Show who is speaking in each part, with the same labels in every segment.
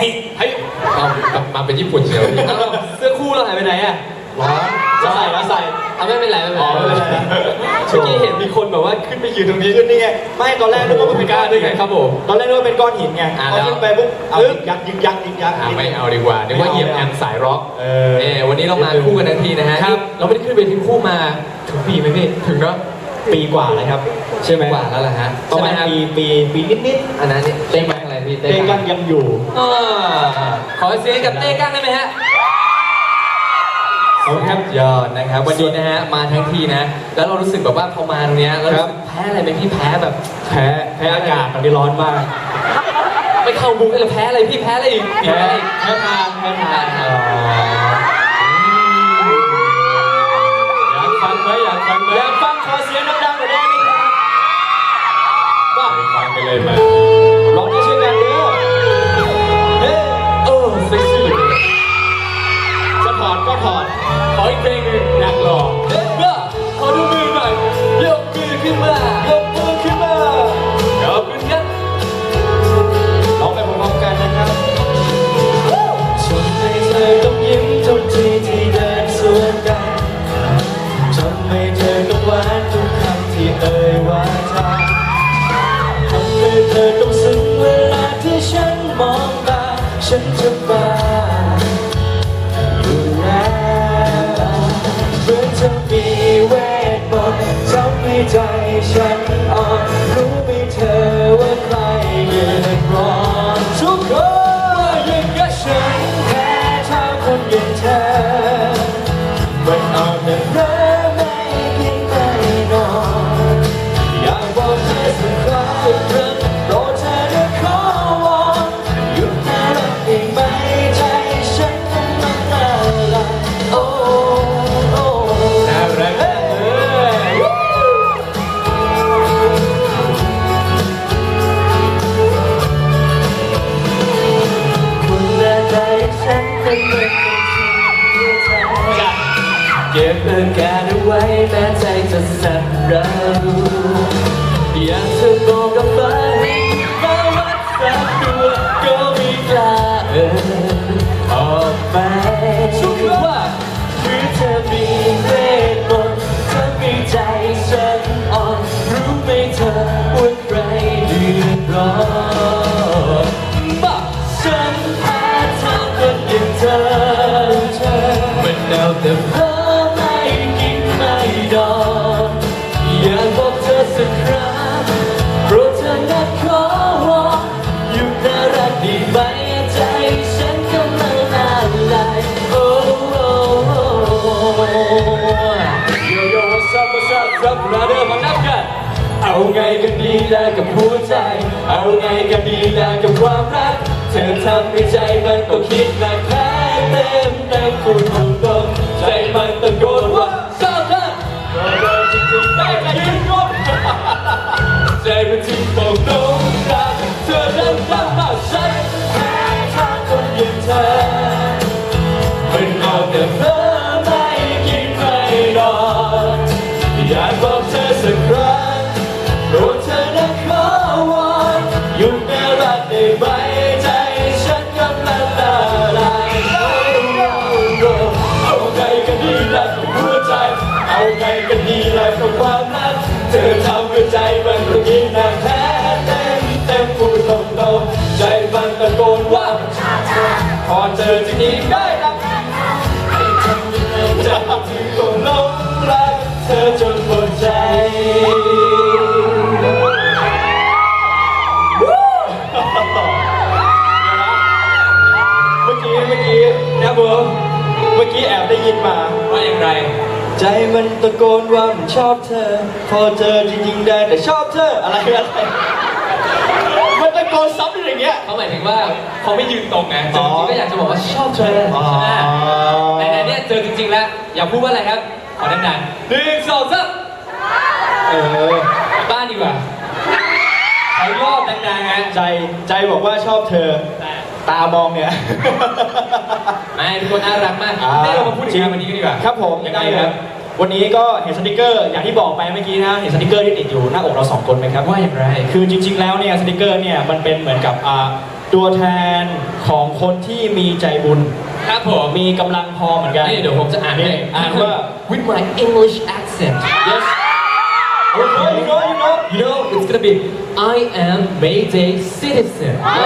Speaker 1: ฮ้ยเฮ้ย
Speaker 2: เอามาเป็นญี่ปุ่นเชียวพี่เอา
Speaker 1: เสื้อคู่เราหายไปไหนอะ
Speaker 2: ร้อน
Speaker 1: จะใส่แล้วใส่
Speaker 2: เอาไม่เป็นไรไม่เป็น
Speaker 1: อ๋อ
Speaker 2: ไร
Speaker 1: ไม่เป็นไรนะเมื่อกี้เห็นมีคนแบบว่าขึ้นไปยืนตรงนี้ขึ้นนี่ไง ไม่ตอนแรกนึกว่ามันเป็นก้อน
Speaker 2: ด้วยไงครับผม
Speaker 1: ตอนแรกนึกว่าเป็นก้อนหินไง
Speaker 2: อ่า
Speaker 1: พอ
Speaker 2: แล้ว
Speaker 1: ขึ้นไปปุ๊บเอายึกยักยึกยักยึกยัก
Speaker 2: อะไม่เอาดีกว่านึกว่าเหยียบแอมสายร็อก
Speaker 1: เออ
Speaker 2: เอวันนี้เรามาคู่กันทันทีนะฮะ
Speaker 1: ครับ
Speaker 2: เราไม่ได้ขึ้นเวทีคู่มาถึงปีไหมพี่ ถึงเนาะ
Speaker 1: ปีกว่าแล้วครับ ใช่ไหม
Speaker 2: กว่าแล้วล่ะฮะ
Speaker 1: ประมาณ
Speaker 2: ใช่ไหคบ
Speaker 1: ปีปีปีนิด
Speaker 2: อันนั้นเนี่ยเต้กังอะไรพี่
Speaker 1: ๆเต้กันยังอยู่
Speaker 2: อ่าขอเสียงกับเต้กังได้ไหมฮะ
Speaker 1: ขอบคุณครับ
Speaker 2: ยอดนะครับวันนี้นะฮะมาทั้งทีนะ แล้วเรารู้สึกแบบว่าพอมาตรงเนี้ยเรารู้สึกแพ้อะไรไหมพี่แพ้แบบ
Speaker 1: แพ้แพ้อากาศตอนนี้ร้อนมาก
Speaker 2: ไม่เข้ามุกเลยแพ้อะไรพี่แพ้อะไรอีก
Speaker 1: แพ้แพ้ทางแพ้ทางอยากฟังไหมอยากฟังไหมอยากฟังขอเสียงดังๆหน่อยได้ไหมครับว่า
Speaker 2: ฟังไปเลยมา
Speaker 1: ให้ใจฉัน เก็บอาการเอาไว้แม้ใจจะสั่นเราอยากจะบอกกับฟ้าให้มาวัดสักตัวก็ไม่กล้าเอ่ยออกไปชุกว่าคือเธอมีเวทมนต์ทำให้ใจฉันอ่อนรู้ไหมเธอว่าใครเดือดร้อนบ้าฉันแพ้ทางคนอย่างเธอมันเอาแต่ ดีล่ะกับหัวใจ เอาไงกันดีแล้วกับความรัก เธอทำให้ใจมันก็คิดหนักแพ้เต็มเต็มคุณ ไงกันดีล่ะกับความรักเธอทำให้ใจมันรุกินหนักแท้เต็มเต็มพูดตรงๆใจมันตะโกนว่าพอเจอจะกินได้รับจะถึงต้องหลงรักเธอจนหมดใจเมื่อกี้เมื่อกี้นะเบิร์เมื่อกี้แอบได้ยินมา
Speaker 2: ว่าอย่างไร
Speaker 1: ใจมันตะโกนว่ามันชอบเธอ พอเจอจริงๆได้แต่ชอบเธออะไรอะไรมันตะโกนซ้ำอยู่อย่างเงี้ย
Speaker 2: เขาหมายถึงว่าเขาไม่ยืนตรงไงเจอจ
Speaker 1: อ๋อ
Speaker 2: ริงๆก็อยากจะบอกว่าชอบเธอ
Speaker 1: อ๋อ
Speaker 2: ใช่ไหมแต่ในเนี้ยเจอจริงๆแล้ว อย่าพูดว่าอะไรครับ ขอดังๆหนึ่งสองสาม
Speaker 1: เออ
Speaker 2: บ้านดีกว่าขอรอบดังๆฮะ
Speaker 1: ใจใจบอกว่าชอบเธอ ตามองเนี่ย
Speaker 2: ไม่ทุกคนน่ารักมาก
Speaker 1: อ่า
Speaker 2: ให้เรามาพูดถึงงานวันนี้กันดีกว่า
Speaker 1: ครับผม
Speaker 2: ยังไง
Speaker 1: ได้
Speaker 2: ครับ
Speaker 1: วันนี้ก็เห็นสติกเกอร์ อย่างที่บอกไปเมื่อกี้นะเห็นสติกเกอร์ที่ติดอยู่หน้าอกเราสองคนไหมครับ
Speaker 2: ว่าอย่างไร
Speaker 1: คือจริงๆ แล้วเนี่ยสติกเกอร์เนี่ยมันเป็นเหมือนกับอ่า
Speaker 2: ตัวแทนของคนที่มีใจบุญ
Speaker 1: ครับผม
Speaker 2: มีกำลังพอเหมือนกัน
Speaker 1: นี่เดี๋ยวผมจะอ่านให้
Speaker 2: อ่านว่า
Speaker 1: with my English accent
Speaker 2: yes you know you know you know
Speaker 1: you know it's gonna be I am Mayday citizen ดู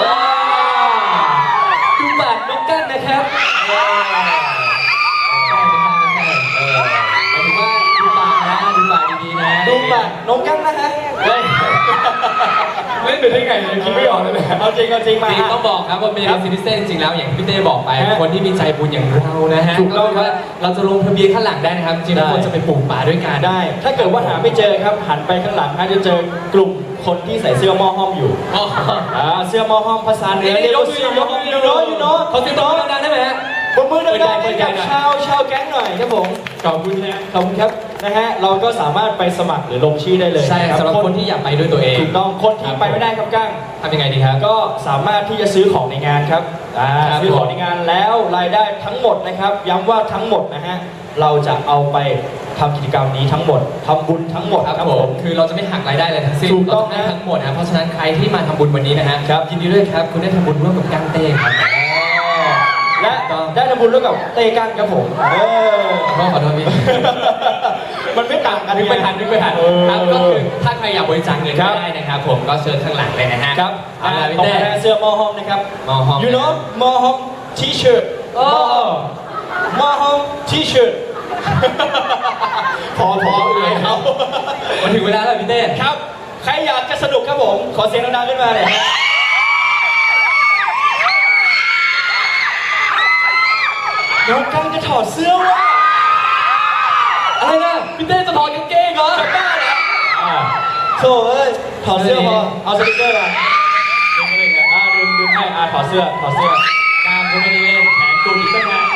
Speaker 2: ดูบัตรน้องกันนะฮะ
Speaker 1: เฮ้ย
Speaker 2: เล่นไปได้ไงเนี่ยคิดไม่ออกเลยนะเอาจริงเอาจริงมา
Speaker 1: จริงต้องบอกครับว่าเป็นซิติเซนจริงแล้วอย่างที่พี่เต้บอกไป
Speaker 2: ฮะ
Speaker 1: คนที่มีใจบุญอย่างเรานะฮะ
Speaker 2: ถูกต้อง
Speaker 1: คืว่าเราจะลงทะเบียนข้างหลังได้นะครับจริงๆ
Speaker 2: ได้
Speaker 1: ควรจะไปปลูกป่าด้วยกัน
Speaker 2: ได้ ถ้าเกิดว่าหาไม่เจอครับหันไปข้างหลังฮะจะเจอกลุ่มคนที่ใส่เสื้อหม้อห้อมอยู่
Speaker 1: อ๋อ
Speaker 2: อ่าเสื้อหม้อห้อมภาษาเหนื
Speaker 1: นี่
Speaker 2: อ
Speaker 1: นี่
Speaker 2: เรียก
Speaker 1: ยก
Speaker 2: ว่า
Speaker 1: มือ
Speaker 2: เสื้อยหม้อกห้อม
Speaker 1: มือ
Speaker 2: ยูโนยูโน
Speaker 1: เขาเสียงตบมือดังๆได้ไหมฮะ
Speaker 2: ปรบมือดัง
Speaker 1: เปิดใจ
Speaker 2: ๆ
Speaker 1: เปิ
Speaker 2: ให้
Speaker 1: ดใจ
Speaker 2: กับ
Speaker 1: หน่อย
Speaker 2: ชาวชาวแก๊งหน่อยครับผม ขอบคุณนะขอบคุณครับ นะฮะเราก็สามารถไปสมัครหรือลงชื่อได้เลย
Speaker 1: ใช่
Speaker 2: นะ
Speaker 1: สำหรับคนที่อยากไปด้วยตัวเอง
Speaker 2: ถูกต้องคนที่
Speaker 1: ครับ
Speaker 2: ไปไม่ได้ครับก้าง
Speaker 1: ทำยังไงดีครับ
Speaker 2: ก็สามารถที่จะซื้อของในงานครับอ่า
Speaker 1: ครับ
Speaker 2: ซื้อของในงานแล้วรายได้ทั้งหมดนะครับ ย้ำว่าทั้งหมดนะฮะเราจะเอาไปทำกิจกรรมนี้ทั้งหมดทำบุญทั้งหมด
Speaker 1: ครับ
Speaker 2: ครับ
Speaker 1: ผ
Speaker 2: ผมม
Speaker 1: คือเราจะไม่หักรายได้เลยทั้งสิ้น
Speaker 2: ถูกต้อง
Speaker 1: เราจะให้
Speaker 2: นะ
Speaker 1: ทั้งหมดนะเพราะฉะนั้นใครที่มาทำบุญวันนี้นะฮะครับยินดีด้วยครับคุณได้ทำบุญร่วมกับก้างเต้ครับ
Speaker 2: และได้ทำบุญร่วมกับเตกันครับผมเออ
Speaker 1: ขอโทษขอโทษพี่
Speaker 2: มันไม่ต่างกัน
Speaker 1: นึกไม่ทันนึกไม่ทัน
Speaker 2: เออ
Speaker 1: ครับก็คือถ้าใครอยากบริจาคเงิน
Speaker 2: ครับ
Speaker 1: ได้นะครับ ผมก็เชิญข้างหลังเลยนะฮะ
Speaker 2: ครับ
Speaker 1: เอาละพี่
Speaker 2: ขอบ
Speaker 1: เต้
Speaker 2: คุณนะเสื้อมอฮอมนะครับ
Speaker 1: มอฮอม
Speaker 2: you know มอฮอม t-shirt
Speaker 1: โอ้
Speaker 2: มอฮอม t-shirt พอพอเลยครับ
Speaker 1: มาถึงเวลาแล้วพี่เต้
Speaker 2: ครับ ใครอยากจะสนุกครับผม ขอเสียงดังๆขึ้นมาเลยฮะน้องกันจะถอดเสื้อว่ะ
Speaker 1: อะไรนะพี่เต้จะถอดกางเกงเหรอบ้าเหรอ
Speaker 2: อ่าโถ่เอ้ยถอดเสื้อพอเอาสติ๊กเกอร์มาดึงเลยอ่าดึงดึงให้อ่าถอดเสื้อถอดเสื้อกล้ามก็ไม่ได้เล่นแขนกุดอีกตั้งนาน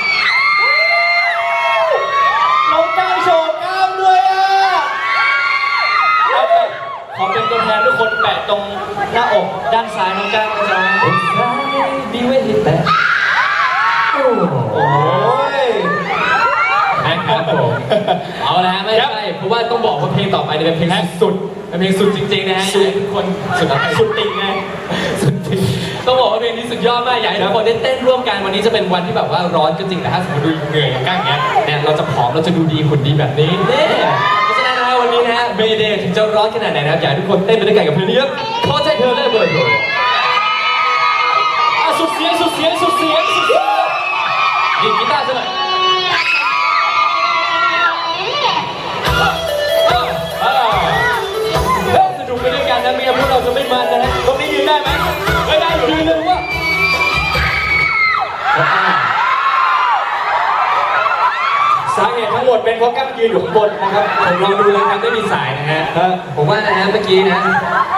Speaker 2: น้องก้างโชว์กล้ามด้วยอะเอาไปขอเป็นตัวแทนทุกคนแปะตรงหน้าอกด้านซ้ายน้องก้างนะจ๊ะ
Speaker 1: ดีไว้เห็นแต่โอ้
Speaker 2: โอ้ย
Speaker 1: นะ ครับผมเอาละฮะไม่ใช่เพราะว่าต้องบอกว่าเพลงต่อไปเนี่ยเป็นเพลงสุดเป็นเพลงสุดจริงๆนะฮะอยากให้ทุกคนสุดอะไร
Speaker 2: สุดติ่งไง
Speaker 1: สุดจริงต้องบอกว่าเพลงนี้สุดยอดมากอยากให้ทุกคนได้เต้นร่วมกันวันนี้จะเป็นวันที่แบบว่าร้อนก็จริงแต่ถ้าสมมติดูเหนื่อยอย่างก้างเงี้ยเนี่ยเราจะผอมเราจะดูดีหุ่นดีแบบนี้เนี่ยเพราะฉะนั้นนะฮะวันนี้นะฮะเมเดย์ถึงจะร้อนขนาดไหนนะครับอยากให้ทุกคนเต้นไปด้วยกันกับเพลงนี้ครับขอใจเธอเลยเบอร์โทร
Speaker 2: อะสุดเสียงสุดเสียงสุดเสียงสุดเสียง
Speaker 1: ดีดกีตาร์ใช่ไหม ได้ไห
Speaker 2: มไม่ได้อยู่
Speaker 1: ยื
Speaker 2: ยื
Speaker 1: น
Speaker 2: น
Speaker 1: เล
Speaker 2: เลยย
Speaker 1: ว่า
Speaker 2: สาเหตุทั้งหมดเป็นเพราะกั้งยืนอยู่ข้างบนนะครับ
Speaker 1: ผมลองดูเลยครับไม่มีสายนะฮะ
Speaker 2: ฮะ
Speaker 1: ผมว่านะฮะเมื่อกี้นะ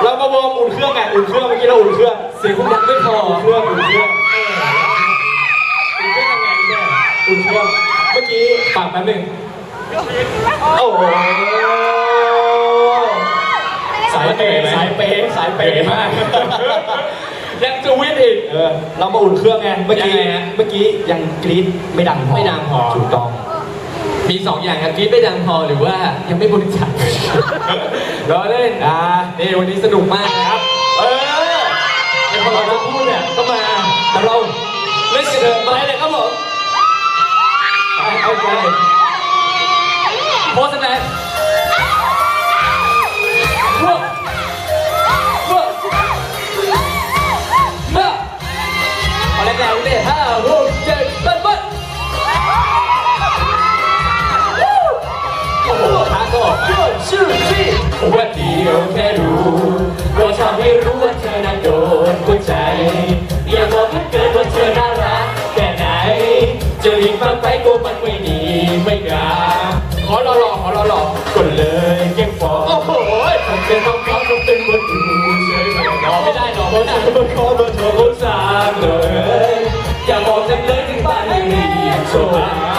Speaker 2: เรามาวอร์มอุ่นเครื่องไงอุ่นเครื่องเมื่อกี้เราอุ่นเครื่อง
Speaker 1: เสียงคงดังไม่พอ
Speaker 2: อุ่นเครื่องอุ่นเครื่อง
Speaker 1: คุณเพื่อนทำไงเนี่ย
Speaker 2: อุ่นเครื่องเมื่อกี้
Speaker 1: ฝากแป๊บหนึง
Speaker 2: โอ้โห
Speaker 1: สายเปย์ไหม
Speaker 2: สายเปย์สายเป
Speaker 1: เป๋
Speaker 2: ย์
Speaker 1: มาก ยังจะวิ่งอีก
Speaker 2: เออเรามาอุ่นเครื่องไง เมื่อกี้
Speaker 1: ยังไงฮะ
Speaker 2: เมื่อกี้ยังกรี๊ดไม่ดังพอ
Speaker 1: ไม่ดังพอ
Speaker 2: ถูกต้อง
Speaker 1: มีสองอย่างครับกรี๊ดไม่ดังพอหรือว่ายังไม่บริจาครอเล่น
Speaker 2: อ่า
Speaker 1: นี่วันนี้สนุกมากนะครับ
Speaker 2: เออ
Speaker 1: ไอ้พอเราจะพูดเนี่ยก็มาแต่เราเล่นกันเถอะมาเลยครับผม
Speaker 2: เอาเอาไป ชื่อที่
Speaker 1: ว่าเดียวแค่รู้ก็ทำให้รู้ว่าเธอน่ะโดนหัวใจ อย่าบอกให้เกินว่าเธอน่ารักแค่ไหน จะรีบฟังไปก็มันไม่ดีไม่กล้าขอรอรอขอรอรอก็เลยเก็บฟอโอ้โหผมเป็นต้องเขาต้องเป็นคนดูเฉยไม่รอไม่ได้รอไม่ได้
Speaker 2: ขอเบอร์โทร
Speaker 1: เขาสามเลยอย่าบอกจังเลยถึงบ้านไม่มีโชว์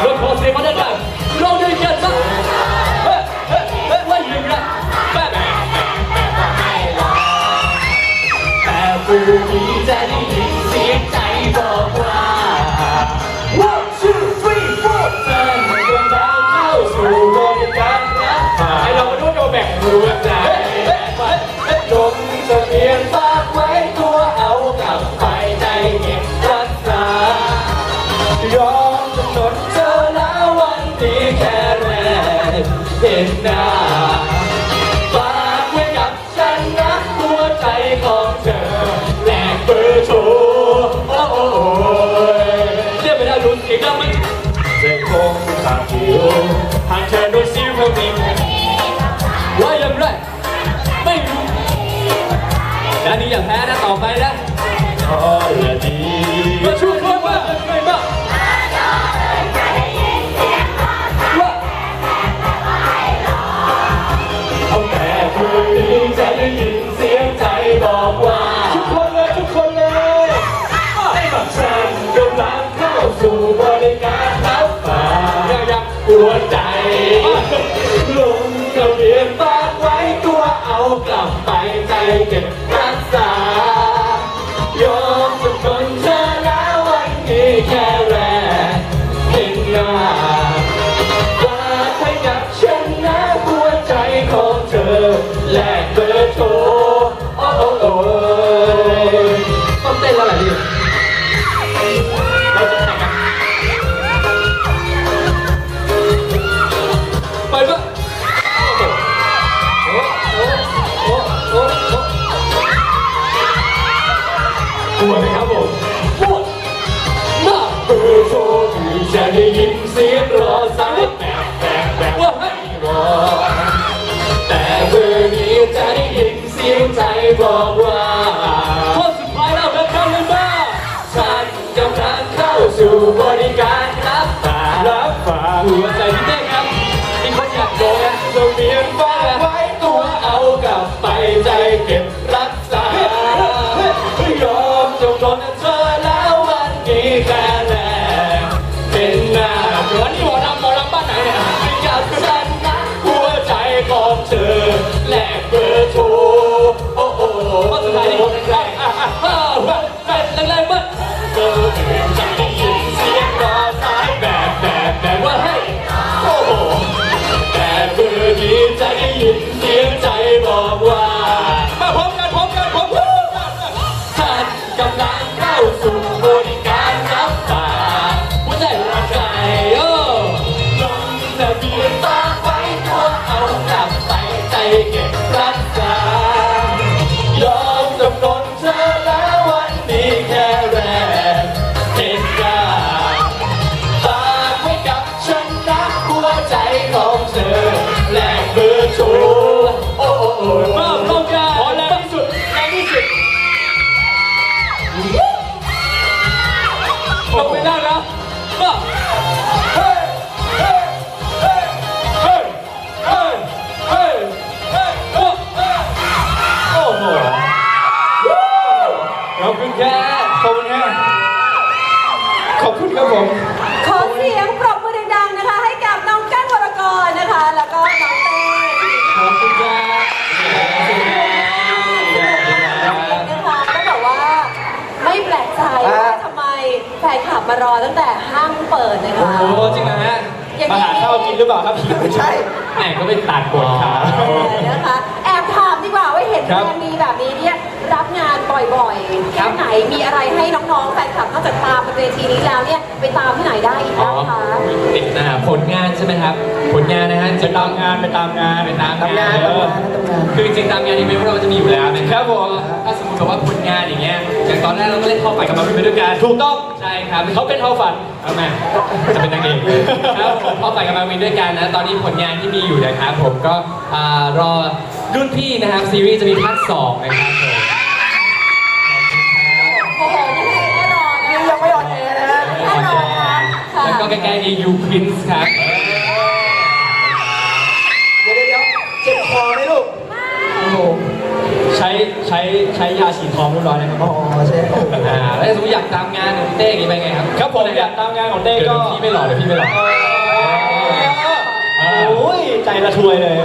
Speaker 1: แล้วนี่อย่า
Speaker 3: แพ้นะต่อไปนะ
Speaker 1: พอละดี
Speaker 3: มาช่วยช่วยว่าไงบ้างว่า
Speaker 1: เอาแต่คืนนี้จะได้ยินเสียงใจบอกว่า
Speaker 2: ทุกคนเลยทุกคนเลย
Speaker 1: ไอ้บักฉันกำลังเข้าสู่บริการรับฝากยังยังหัวใจลงทะเบียนฝากไว้ตัวเอากลับไปใจเก็บ รั มากเบอร์โทรที่จะได้ยินเสียงรอสายแบบแบบแบบ
Speaker 3: ว่าให้
Speaker 1: รอแต่เบอร์นี้จะได้ยินเสียงใจบอกว่า
Speaker 3: ข้อสุดท้ายแล้วนะครับเลยบ้า
Speaker 1: ฉันกำลังเข้าสู่บริการ ร
Speaker 3: อ
Speaker 1: ตั้งแต่
Speaker 3: ห้า
Speaker 1: งเปิ
Speaker 3: ด
Speaker 4: นะคะ
Speaker 3: โอ้โหจริงนะฮะ
Speaker 4: อย่าง
Speaker 2: มา
Speaker 4: นี้
Speaker 2: หาข้าวกินหรือเปล่าครับพี่ไม่ใช่
Speaker 3: แหมก็ไปตัดบทขา
Speaker 4: เออนะคะแอบถามดีกว่าว่าเห็น
Speaker 2: ครับ
Speaker 4: งานมีแบบนี้เนี่ยรับงานบ่ อยๆแค่ไหนมีอะไรให้น้องๆแฟนคลับนอกจากตามบนเวทีนี้แล้วเนี่ยไปตามที่ไหนได้อีก
Speaker 3: อ๋อ
Speaker 4: บ้างคะ
Speaker 3: ติดนะผลงานใช่ไหมครับ ผลงานนะฮะ
Speaker 2: ไปตามงานไปตามงาน
Speaker 3: ไปตาม
Speaker 2: ตามงาน
Speaker 3: เออคือจริงๆตามงานอีเวนต์พวกเราจะมีอยู่แล้วนะครับ
Speaker 2: ผม
Speaker 3: ถ้าสมมติแบบว่าผลงานอย่างเงี้ยอย่างตอนแรกเราก็เล่นเข้าไปกับมาวินไปด้วยกัน
Speaker 2: ถูกต้อง
Speaker 3: ใช่ครับ
Speaker 2: เขาเป็นเท่าฝัน
Speaker 3: เอามาจะเป็นนางเอกครับผมเข้าไปกับมาวินด้วยกันนะตอนนี้ผลงานที่มีอยู่นะครับผมก็อ่ารอรุ่นพี่นะครับซีรีส์จะมีภาคสองนะครับผม ใกล้ๆนี้ยูพรินส์ครับ
Speaker 2: เดี๋ยวเดี๋ยวเจ็บคอไหมลูกโอ้โหใช้ใช้ใช้ยาฉีดคอเรียบร้อยแล้วครับอ๋อใช่
Speaker 3: อ่าแล้วถ้าสมมติอยากตามงานของพี่เต้อย่างนี้ไปไงครับ
Speaker 2: ครับผมอยากตามงานของเต้
Speaker 3: เดี๋ยว
Speaker 2: ก็
Speaker 3: พี่ไม่หล่อเดี๋ยวพี่ไม่หล่อ
Speaker 2: โอ้ยใจระทวยเลย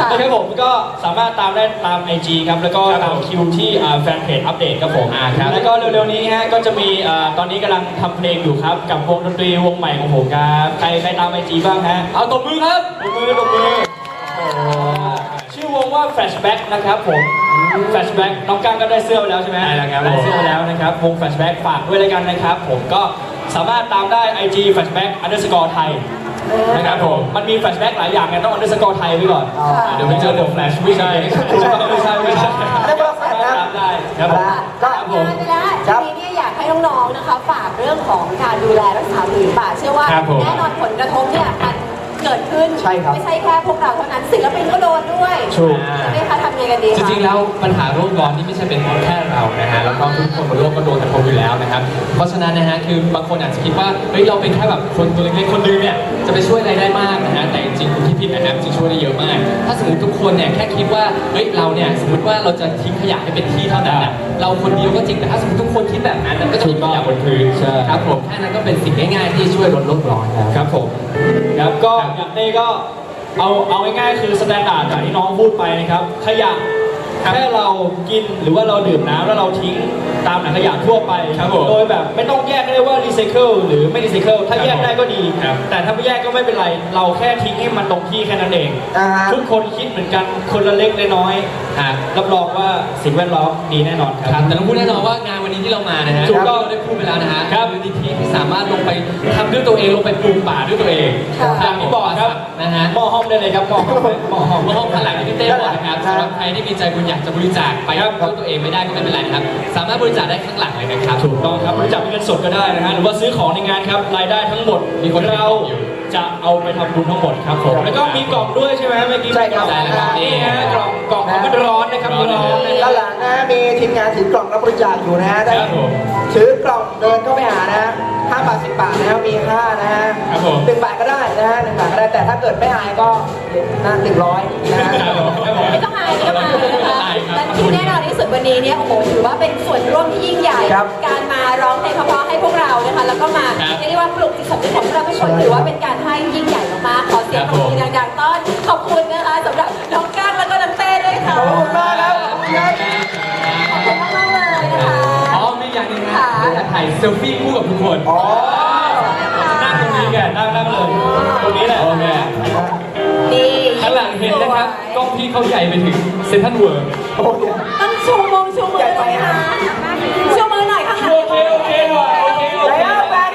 Speaker 4: ค่ะ
Speaker 2: นะครับผมก็สามารถตามได้ตาม IG ครับ แล้วก็ตามคิวที่อ่าแฟนเพจอัปเดตครับผม
Speaker 3: อ่าครับ
Speaker 2: แล้วก็เร็วๆนี้ฮะก็จะมีอ่าตอนนี้กำลังทำเพลงอยู่ครับ กับวงดนตรีวงใหม่ของผมครับใครใครตาม IG บ้างฮะ
Speaker 3: เอาตบมือครับ
Speaker 2: ตบมือตบมือชื่อวงว่า Flashback นะครับผม Flashback น้องก้างก็ได้เสื้อไปแล้วใช่ไหม
Speaker 3: ได้แล้วครับ
Speaker 2: ได้เสื้อไปแล้วนะครับวง Flashback ฝากด้วยแล้วกันนะครับ ผมก็สามารถตามได้ IG flashback underscore ไทย นะครับผม มันมี flashback หลายอย่างไงต้อง underscore ไทยไว้ก่อน
Speaker 4: ค่ะ
Speaker 2: เดี๋ยวไปเจอ The Flash ไม่ใช่ไม่ใช่ไม่ใช่ไม่ใช่
Speaker 5: เรียกว่าแฟนนะ
Speaker 2: ตามได้ครับผม
Speaker 5: ก็
Speaker 4: ฝากงานไปแล้วทีนี้เนี่ยอยากให้น้องๆนะคะ ฝากเรื่องของการดูแลรักษาผืนป่า เชื่อว่า
Speaker 2: ครับผม
Speaker 4: แน่นอนผลกระทบเนี่ยมัน เกิดขึ้น
Speaker 5: ใช่ครับ
Speaker 4: ไม่ใช่แค่พวกเราเท่านั้นศิลปินก็โดนด้วย
Speaker 2: ถูก
Speaker 4: ใช่ไหมคะทำยังไงกันดี
Speaker 1: จ
Speaker 4: คะ
Speaker 1: ริงๆ แล้วปัญหาโลกร้อนนี่ไม่ใช่เป็นแค่เรานะฮะ แล้วก็ทุกคนบนโลกก็โดนกระทบอยู่แล้วนะครับ เพราะฉะนั้นนะฮะ คือบางคนอาจจะคิดว่า เฮ้ย เราเป็นแค่แบบคนตัวเล็กๆ คนนึงเนี่ย จะไปช่วยอะไรได้มากนะฮะ แต่จริงๆคุณคิดผิดนะครับจริงๆช่วยได้เยอะมาก ถ้าสมมติทุกคนเนี่ยแค่คิดว่า เฮ้ย เราเนี่ยสมมติว่าเราจะทิ้งขยะให้เป็นที่เท่านั้นนะเราคนเดียวก็จริง แต่ถ้าสมมติทุกคนคิดแบบนั้นมันก็จะมีขยะบนพื้น
Speaker 2: ใช่
Speaker 1: ครับผม แค่นั้นก็เป็นสิ่งง่ายๆที่ช่วยลดโลกร้อนแล้ว
Speaker 2: ครับผม ครับก็อย่างเต้ก็เอาเอาง่ายๆคือสแตนดาร์ดจากที่น้องพูดไปนะครับ ขยะแค่เรากินหรือว่าเราดื่มน้ำแล้วเราทิ้ง ตามถังขยะทั่วไป
Speaker 1: ครับผม
Speaker 2: โดยแบบไม่ต้องแยกได้ว่ารีไซเคิลหรือไม่รีไซเคิลถ้า
Speaker 1: ครับ
Speaker 2: แยกได้ก็ดี
Speaker 1: ครับ
Speaker 2: แต่ถ้าไม่แยกก็ไม่เป็นไร เราแค่ทิ้งให้มันตรงที่แค่นั้นเอง
Speaker 5: อ่าฮะ
Speaker 2: ทุกคนคิดเหมือนกันคนละเล็กละน้อย
Speaker 1: ครับ
Speaker 2: รับรองว่าสิ่งแวดล้อมดีแน่นอนค
Speaker 1: ครับรับแต่ต้องพูดแน่นอนว่างานวันนี้ที่เรามานะฮะ
Speaker 2: ถูกต้อง
Speaker 1: เราได้พูดไปแล้วนะฮะครับมูลนิธิที่สามารถลงไปทำด้วยตัวเองลงไปปลูกป่าด้วยตัวเอง
Speaker 4: ค่ะ
Speaker 2: อย่างที่บอกครับ
Speaker 1: นะฮะ
Speaker 2: หม้อห้อมได้เลยครับหม้อห้อมหม้อห้อม
Speaker 1: เมื่อห้องข้างหลังที่พี่เต้บอกนะครับสำหรับใครที่มีใจบุญอยากจะบริจาคไปด้วยตัวเองไม่ได้ก็ไม่เป็นไรนะครับ สามารถบริจาคได้ข้างหลังเลยนะครับ
Speaker 2: ถูกต้องครับบริจาคเป็นเงินสดก็ได้นะฮะหรือว่าซื้อของในงานครับรายได้ทั้งหมด
Speaker 1: มีคน
Speaker 2: เรา
Speaker 1: อยู่
Speaker 2: จะเอาไปทำบุญทั้งหมดครับผมแล้วก็มีกล่องด้วยใช่ไหมเมื่อกี้
Speaker 5: ใช่ครับ
Speaker 2: มีกล่อง
Speaker 1: ใช่แล้วครับ
Speaker 2: นี่ฮะกล่องกล่องของมันร้อนนะครับ
Speaker 1: ร้อน
Speaker 2: ร้อนนะค
Speaker 5: ด้า
Speaker 2: รับ
Speaker 5: นหลังนะมีทีมงานถือกล่องรับบริจาคอยู่นะฮะได้
Speaker 1: ครับผม
Speaker 5: ถือกล่องเดินเข้าไปหานะฮะห้าบาทสิบบาทนะครับมีห้านะฮะ
Speaker 1: ครับผม
Speaker 5: หนึ่งบาทก็ได้นะฮะหนึ่งบาทก็ได้แต่ถ้าเกิดไม่อายก็นะหนึ่งร้อยนะฮะ
Speaker 1: ครับผมครับผม
Speaker 4: ไม่ต้องอายไม่ต้องอายนะคะ
Speaker 1: อายครับ
Speaker 4: และที่แน่นอนที่สุดวันนี้เนี่ยโอ้โหถือว่าเป็นส่วนร่วมที่ยิ่งใหญ่
Speaker 5: ครับ
Speaker 4: การมา ร้องเพลงเพราะๆให้พวกเรานะคะ แล้วก็มา
Speaker 1: ครับ
Speaker 4: เรียกได้ว่าปลุกจิตสำนึกของพวกเราทุกคน
Speaker 5: ใช่
Speaker 4: ถือว่าเป็นการให้ยิ่งใหญ่มากๆขอเสียง
Speaker 1: ค
Speaker 4: ป
Speaker 1: รับ
Speaker 4: รบ
Speaker 1: ผม
Speaker 4: มือดังๆต้อนขอบคุณนะคะสำหรับน้องก้างแล้วก็น้องเต้ด้วยค่ะ
Speaker 5: ขอบคุณมากครับขอบคุณครับ
Speaker 4: ขอบคุณมากๆเลยนะคะ
Speaker 1: อ๋อมีอย่างหนึงนะ
Speaker 4: ค่ะ
Speaker 1: เดี๋ยวจะถ่ายเซลฟี่คู่กับทุกคน
Speaker 5: อ๋อ
Speaker 2: นั่งตรงนี้แกนั่งนั่งเลยตรงนี้แหละ
Speaker 1: โอเค
Speaker 4: นี่
Speaker 1: ข้างหลังเห็นนะครับกล้องพี่เขาใหญ่ไปถึงเซนทรัลเวิร์
Speaker 5: โอเค
Speaker 4: ต้อง ชูม